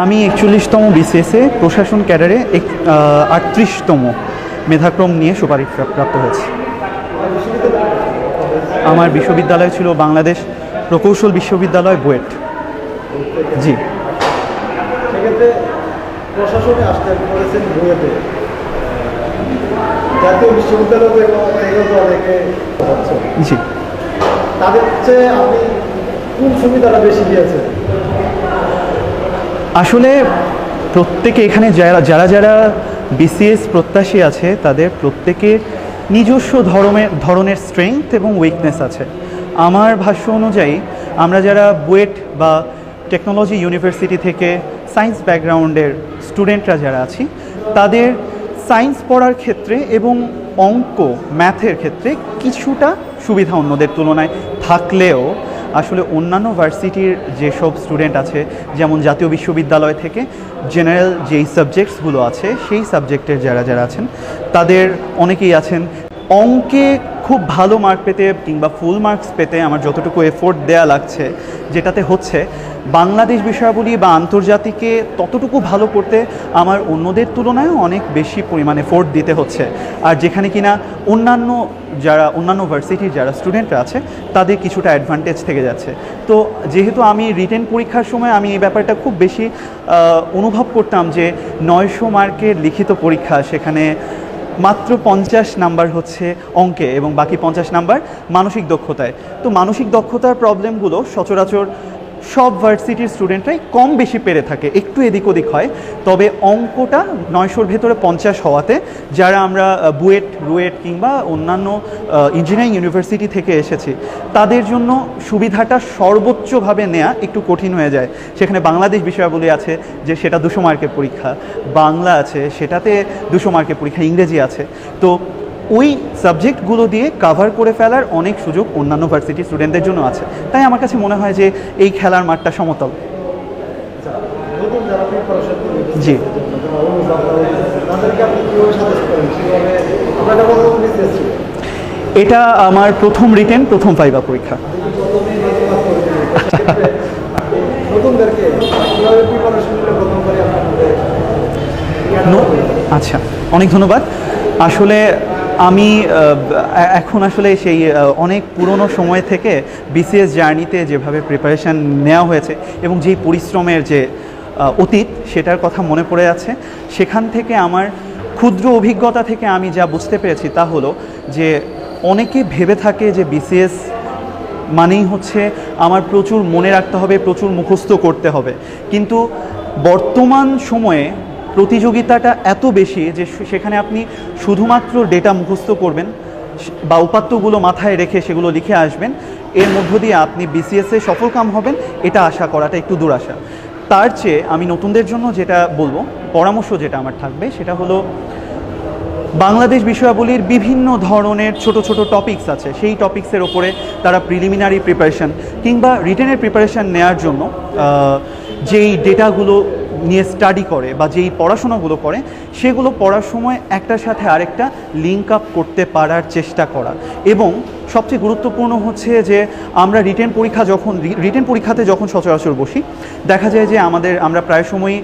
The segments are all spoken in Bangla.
আমি একচল্লিশতম বিসিএসে প্রশাসন ক্যাডারে এক আটত্রিশতম মেধাক্রম নিয়ে সুপারিশ প্রাপ- প্রাপ্ত হয়েছে। আমার বিশ্ববিদ্যালয় ছিল বাংলাদেশ প্রকৌশল বিশ্ববিদ্যালয় বুয়েট। জি। প্রশাসনে আসতে বলেছেন বুয়েটে। জাতীয় বিশ্ববিদ্যালয় থেকে থেকেও তো অনেকে জি। তাদের চেয়ে আপনি কোন সুবিধাটা বেশি দিয়েছেন? আসলে প্রত্যেকে এখানে যারা যারা যারা বিসিএস প্রত্যাশী আছে, তাদের প্রত্যেকের নিজস্ব ধরনের ধরনের স্ট্রেংথ এবং উইকনেস আছে। আমার ভাষ্য অনুযায়ী, আমরা যারা বুয়েট বা টেকনোলজি ইউনিভার্সিটি থেকে সায়েন্স ব্যাকগ্রাউন্ডের স্টুডেন্টরা যারা আছি, তাদের সায়েন্স পড়ার ক্ষেত্রে এবং অঙ্ক ম্যাথের ক্ষেত্রে কিছুটা সুবিধা অন্যদের তুলনায় থাকলেও আসলে অন্যান্য ভার্সিটির যেসব স্টুডেন্ট আছে, যেমন জাতীয় বিশ্ববিদ্যালয় থেকে জেনারেল যেই সাবজেক্টসগুলো আছে, সেই সাবজেক্টের যারা যারা আছেন, তাদের অনেকেই আছেন অঙ্কে খুব ভালো মার্ক পেতে কিংবা ফুল মার্কস পেতে আমার যতটুকু এফোর্ট দেয়া লাগছে, যেটাতে হচ্ছে বাংলাদেশ বিষয়াবলী বা আন্তর্জাতিকে ততটুকু ভালো করতে আমার অন্যদের তুলনায় অনেক বেশি পরিমাণে এফোর্ট দিতে হচ্ছে। আর যেখানে কিনা অন্যান্য যারা, অন্যান্য ভার্সিটির যারা স্টুডেন্টরা আছে, তাদের কিছুটা অ্যাডভান্টেজ থেকে যাচ্ছে। তো যেহেতু আমি রিটেন পরীক্ষার সময় আমি এই ব্যাপারটা খুব বেশি অনুভব করতাম যে নয়শো মার্কের লিখিত পরীক্ষা সেখানে মাত্র পঞ্চাশ নাম্বার হচ্ছে অঙ্কে এবং বাকি পঞ্চাশ নাম্বার মানসিক দক্ষতায়। তো মানসিক দক্ষতার প্রবলেমগুলো সচরাচর সব ভার্সিটির স্টুডেন্টরাই কম বেশি পেরে থাকে, একটু এদিক ওদিক হয়। তবে অঙ্কটা নয়শোর ভেতরে পঞ্চাশ হওয়াতে, যারা আমরা বুয়েট, রুয়েট কিংবা অন্যান্য ইঞ্জিনিয়ারিং ইউনিভার্সিটি থেকে এসেছি, তাদের জন্য সুবিধাটা সর্বোচ্চভাবে নেওয়া একটু কঠিন হয়ে যায়। সেখানে বাংলাদেশ বিষয়াবলী আছে যে সেটা দুশো মার্কের পরীক্ষা, বাংলা আছে সেটাতে দুশো মার্কের পরীক্ষা, ইংরেজি আছে। তো ওই সাবজেক্টগুলো দিয়ে কাভার করে ফেলার অনেক সুযোগ অন্যান্য ভার্সিটি স্টুডেন্টদের জন্য আছে। তাই আমার কাছে মনে হয় যে এই খেলার মাঠটা সমতল। জি। এটা আমার প্রথম রিটেন প্রথম ফাইবা পরীক্ষা। আচ্ছা অনেক ধন্যবাদ। আসলে আমি এখন আসলে সেই অনেক পুরনো সময় থেকে বিসিএস জার্নিতে যেভাবে প্রিপারেশান নেওয়া হয়েছে এবং যেই পরিশ্রমের যে অতীত সেটার কথা মনে পড়ে আছে, সেখান থেকে আমার ক্ষুদ্র অভিজ্ঞতা থেকে আমি যা বুঝতে পেরেছি তা হলো যে অনেকে ভেবে থাকে যে বিসিএস মানেই হচ্ছে আমার প্রচুর মনে রাখতে হবে, প্রচুর মুখস্থ করতে হবে। কিন্তু বর্তমান সময়ে প্রতিযোগিতাটা এত বেশি যে সেখানে আপনি শুধুমাত্র ডেটা মুখস্থ করবেন বা উপাত্তগুলো মাথায় রেখে সেগুলো লিখে আসবেন। এর মধ্য দিয়ে আপনি বিসিএসে সফলকাম হবেন, এটা আশা করাটা একটু দুরাশা তার চেয়ে আমি নতুনদের জন্য যেটা বলব, পরামর্শ যেটা আমার থাকবে, সেটা হলো বাংলাদেশ বিষয়াবলীর বিভিন্ন ধরনের ছোট ছোট টপিকস আছে। সেই টপিকসের ওপরে তারা প্রিলিমিনারি প্রিপারেশন কিংবা রিটেনের প্রিপারেশন নেওয়ার জন্য যেই ডেটাগুলো নিয়ে স্টাডি করে বা যেই পড়াশোনাগুলো করে, সেগুলো পড়ার সময় একটার সাথে আরেকটা লিঙ্ক আপ করতে পারার চেষ্টা করা। এবং সবচেয়ে গুরুত্বপূর্ণ হচ্ছে যে, আমরা রিটেন পরীক্ষা যখন রিটেন পরীক্ষাতে যখন সচরাচর বসি, দেখা যায় যে আমাদের, আমরা প্রায় সময়ই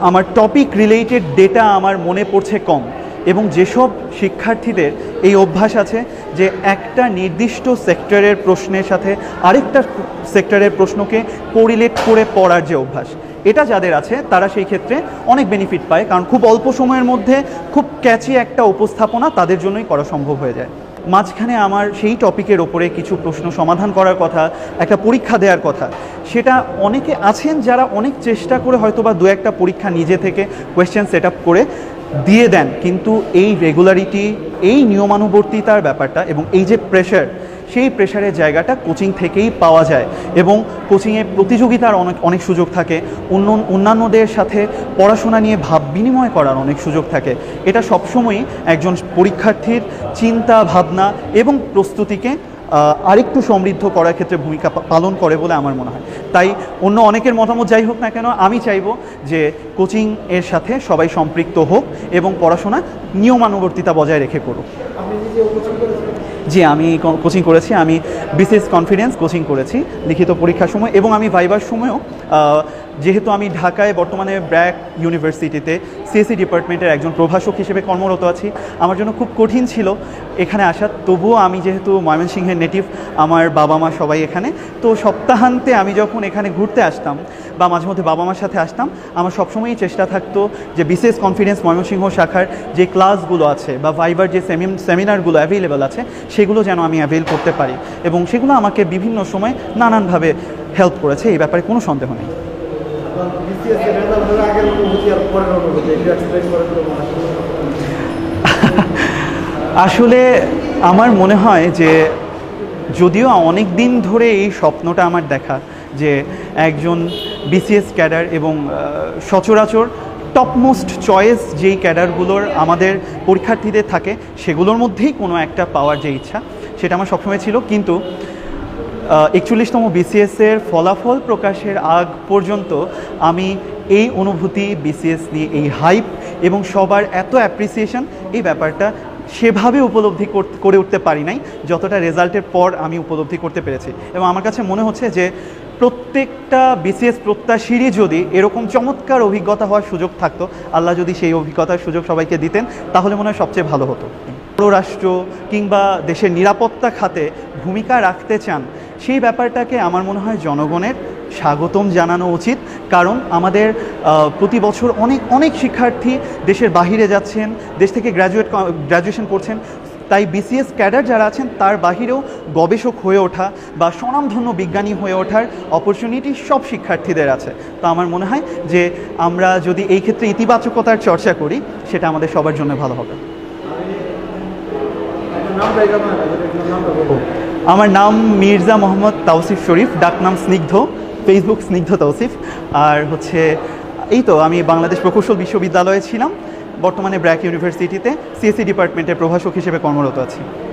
আমার টপিক রিলেটেড ডেটা আমার মনে পড়ছে কম। এবং যেসব শিক্ষার্থীদের এই অভ্যাস আছে যে একটা নির্দিষ্ট সেক্টরের প্রশ্নের সাথে আরেকটা সেক্টরের প্রশ্নকে কোরিলেট করে পড়ার যে অভ্যাস, এটা যাদের আছে তারা সেই ক্ষেত্রে অনেক বেনিফিট পায়। কারণ খুব অল্প সময়ের মধ্যে খুব ক্যাচি একটা উপস্থাপনা তাদের জন্যই করা সম্ভব হয়ে যায়। মাঝখানে আমার সেই টপিকের ওপরে কিছু প্রশ্ন সমাধান করার কথা, একটা পরীক্ষা দেওয়ার কথা, সেটা অনেকে আছেন যারা অনেক চেষ্টা করে হয়তো বা দু একটা পরীক্ষা নিজে থেকে কোয়েশ্চেন সেট করে দিয়ে দেন, কিন্তু এই রেগুলারিটি এই নিয়মানুবর্তিতার ব্যাপারটা এবং এই যে প্রেশার সেই প্রেশারের জায়গাটা কোচিং থেকেই পাওয়া যায় এবং কোচিংয়ে প্রতিযোগিতার অনেক অনেক সুযোগ থাকে। অন্য, অন্যান্যদের সাথে পড়াশোনা নিয়ে ভাব বিনিময় করার অনেক সুযোগ থাকে। এটা সবসময়ই একজন পরীক্ষার্থীর চিন্তা, ভাবনা এবং প্রস্তুতিকে আরেকটু সমৃদ্ধ করার ক্ষেত্রে ভূমিকা পালন করে বলে আমার মনে হয়। তাই অন্য অনেকের মতামত যাই হোক না কেন, আমি চাইব যে কোচিং এর সাথে সবাই সম্পৃক্ত হোক এবং পড়াশোনা নিয়মানুবর্তিতা বজায় রেখে করুক জি, আমি কোচিং করেছি, আমি বিসিএস কনফিডেন্স কোচিং করেছি, লিখিত পরীক্ষার সময় এবং আমি ভাইবার সময়ও যেহেতু আমি ঢাকায় বর্তমানে ব্র্যাক ইউনিভার্সিটিতে সিএসসি ডিপার্টমেন্টের একজন প্রভাষক হিসেবে কর্মরত আছি, আমার জন্য খুব কঠিন ছিল এখানে আসা, তবুও আমি যেহেতু ময়মনসিংহের নেটিভ আমার বাবা মা সবাই এখানে, তো সপ্তাহান্তে আমি যখন এখানে ঘুরতে আসতাম বা মাঝে মধ্যে বাবা মার সাথে আসতাম, আমার সবসময়ই চেষ্টা থাকতো যে বিশেষ কনফিডেন্স ময়মনসিংহ শাখার যে ক্লাসগুলো আছে বা ভাইবার যে সেমিনারগুলো অ্যাভেলেবেল আছে, সেগুলো যেন আমি অ্যাভেল করতে পারি। এবং সেগুলো আমাকে বিভিন্ন সময় নানানভাবে হেল্প করেছে, এই ব্যাপারে কোনো সন্দেহ নেই। আসলে আমার মনে হয় যে যদিও অনেক দিন ধরে এই স্বপ্নটা আমার দেখা যে একজন বিসিএস ক্যাডার এবং সচরাচর টপমোস্ট চয়েস যেই ক্যাডারগুলোর আমাদের পরীক্ষার্থীদের থাকে, সেগুলোর মধ্যেই কোনো একটা পাওয়ার যে ইচ্ছা, সেটা আমার সবসময় ছিল। কিন্তু একচল্লিশতম বিসিএসের ফলাফল প্রকাশের আগ পর্যন্ত আমি এই অনুভূতি বিসিএস নিয়ে, এই হাইপ এবং সবার এত অ্যাপ্রিসিয়েশন এই ব্যাপারটা সেভাবে উপলব্ধি কর- উঠতে পারি নাই, যতটা রেজাল্টের পর আমি উপলব্ধি করতে পেরেছি। এবং আমার কাছে মনে হচ্ছে যে প্রত্যেকটা বিসিএস প্রত্যাশীরই যদি এরকম চমৎকার অভিজ্ঞতা হওয়ার সুযোগ থাকতো, আল্লাহ যদি সেই অভিজ্ঞতার সুযোগ সবাইকে দিতেন, তাহলে মনে হয় সবচেয়ে ভালো হতো। পররাষ্ট্র কিংবা দেশের নিরাপত্তা খাতে ভূমিকা রাখতে চান, সেই ব্যাপারটাকে আমার মনে হয় জনগণের স্বাগতম জানানো উচিত। কারণ আমাদের প্রতি বছর অনেক অনেক শিক্ষার্থী দেশের বাহিরে যাচ্ছেন, দেশ থেকে গ্র্যাজুয়েট গ্র্যাজুয়েশন করছেন। তাই বিসিএস ক্যাডার যারা আছেন, তার বাহিরেও গবেষক হয়ে ওঠা বা স্বনামধন্য বিজ্ঞানী হয়ে ওঠার অপরচুনিটি সব শিক্ষার্থীদের আছে। তো আমার মনে হয় যে আমরা যদি এই ক্ষেত্রে ইতিবাচকতার চর্চা করি, সেটা আমাদের সবার জন্য ভালো হবে। আমার নাম মির্জা মোহাম্মদ তাওসিফ শরীফ ডাকনাম স্নিগ্ধ। ফেসবুক স্নিগ্ধ তৌসিফ। আর হচ্ছে, এই তো, আমি বাংলাদেশ প্রকৌশল বিশ্ববিদ্যালয়ে ছিলাম। বর্তমানে ব্র্যাক ইউনিভার্সিটিতে সিএসসি ডিপার্টমেন্টের প্রভাষক হিসেবে কর্মরত আছি।